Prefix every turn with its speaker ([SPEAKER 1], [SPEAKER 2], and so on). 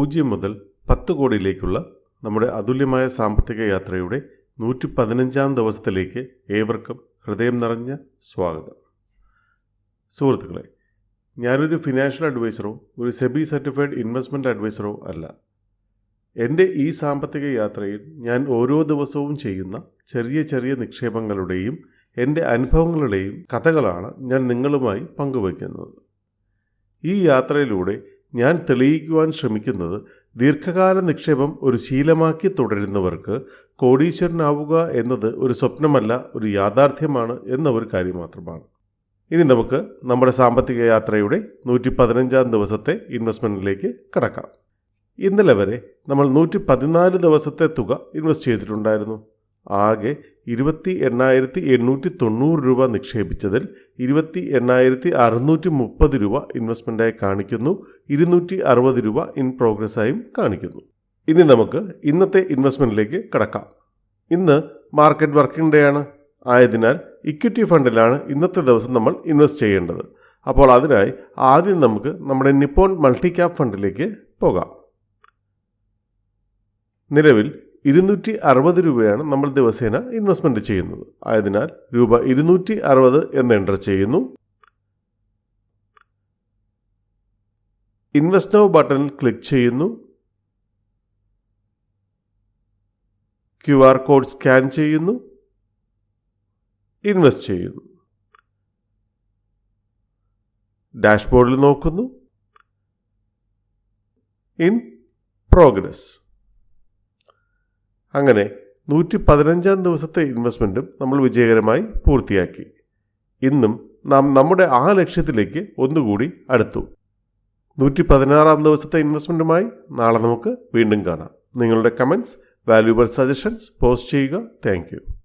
[SPEAKER 1] പൂജ്യം മുതൽ പത്ത് കോടിയിലേക്കുള്ള നമ്മുടെ അതുല്യമായ സാമ്പത്തിക യാത്രയുടെ നൂറ്റി പതിനഞ്ചാം ദിവസത്തിലേക്ക് ഏവർക്കും ഹൃദയം നിറഞ്ഞ സ്വാഗതം. സുഹൃത്തുക്കളെ ഞാനൊരു ഫിനാൻഷ്യൽ അഡ്വൈസറോ ഒരു സെബി സർട്ടിഫൈഡ് ഇൻവെസ്റ്റ്മെന്റ് അഡ്വൈസറോ അല്ല. എന്റെ ഈ സാമ്പത്തിക യാത്രയിൽ ഞാൻ ഓരോ ദിവസവും ചെയ്യുന്ന ചെറിയ ചെറിയ നിക്ഷേപങ്ങളുടെയും എന്റെ അനുഭവങ്ങളുടെയും കഥകളാണ് ഞാൻ നിങ്ങളുമായി പങ്കുവയ്ക്കുന്നത്. ഈ യാത്രയിലൂടെ ഞാൻ തെളിയിക്കുവാൻ ശ്രമിക്കുന്നത് ദീർഘകാല നിക്ഷേപം ഒരു ശീലമാക്കി തുടരുന്നവർക്ക് കോടീശ്വരനാവുക എന്നത് ഒരു സ്വപ്നമല്ല ഒരു യാഥാർത്ഥ്യമാണ് എന്ന ഒരു കാര്യം മാത്രമാണ്. ഇനി നമുക്ക് നമ്മുടെ സാമ്പത്തിക യാത്രയുടെ നൂറ്റി പതിനഞ്ചാം ദിവസത്തെ ഇൻവെസ്റ്റ്മെന്റിലേക്ക് കടക്കാം. ഇന്നലെ വരെ നമ്മൾ നൂറ്റി പതിനാല് ദിവസത്തെ തുക ഇൻവെസ്റ്റ് ചെയ്തിട്ടുണ്ടായിരുന്നു. ആകെ ഇരുപത്തി എണ്ണായിരത്തി എണ്ണൂറ്റി തൊണ്ണൂറ് രൂപ നിക്ഷേപിച്ചതിൽ ഇരുപത്തി എണ്ണായിരത്തി അറുന്നൂറ്റി മുപ്പത് രൂപ ഇൻവെസ്റ്റ്മെന്റായി കാണിക്കുന്നു. ഇരുന്നൂറ്റി അറുപത് രൂപ ഇൻ പ്രോഗ്രസ്സായും കാണിക്കുന്നു. ഇനി നമുക്ക് ഇന്നത്തെ ഇൻവെസ്റ്റ്മെന്റിലേക്ക് കടക്കാം. ഇന്ന് മാർക്കറ്റ് വർക്കിംഗ് ഡേ ആണ്. ആയതിനാൽ ഇക്വിറ്റി ഫണ്ടിലാണ് ഇന്നത്തെ ദിവസം നമ്മൾ ഇൻവെസ്റ്റ് ചെയ്യേണ്ടത്. അപ്പോൾ അതിനായി ആദ്യം നമുക്ക് നമ്മുടെ നിപ്പോൺ മൾട്ടി ക്യാപ് ഫണ്ടിലേക്ക് പോകാം. നിലവിൽ ഇരുന്നൂറ്റി അറുപത് രൂപയാണ് നമ്മൾ ദിവസേന ഇൻവെസ്റ്റ്മെന്റ് ചെയ്യുന്നത്. ആയതിനാൽ രൂപ ഇരുന്നൂറ്റി അറുപത് എന്ന് എന്റർ ചെയ്യുന്നു. ഇൻവെസ്റ്റ് നൗ ബട്ടണിൽ ക്ലിക്ക് ചെയ്യുന്നു. ക്യു ആർ കോഡ് സ്കാൻ ചെയ്യുന്നു. ഇൻവെസ്റ്റ് ചെയ്യുന്നു. ഡാഷ്ബോർഡിൽ നോക്കുന്നു. ഇൻ പ്രോഗ്രസ് അങ്ങനെ നൂറ്റി പതിനഞ്ചാം ദിവസത്തെ ഇൻവെസ്റ്റ്മെന്റും നമ്മൾ വിജയകരമായി പൂർത്തിയാക്കി. ഇന്നും നാം നമ്മുടെ ആ ലക്ഷ്യത്തിലേക്ക് ഒന്നുകൂടി അടുത്തു. നൂറ്റി പതിനാറാം ദിവസത്തെ ഇൻവെസ്റ്റ്മെന്റുമായി നാളെ നമുക്ക് വീണ്ടും കാണാം. നിങ്ങളുടെ കമന്റ്സ് വാല്യൂബിൾ സജഷൻസ് പോസ്റ്റ് ചെയ്യുക. താങ്ക്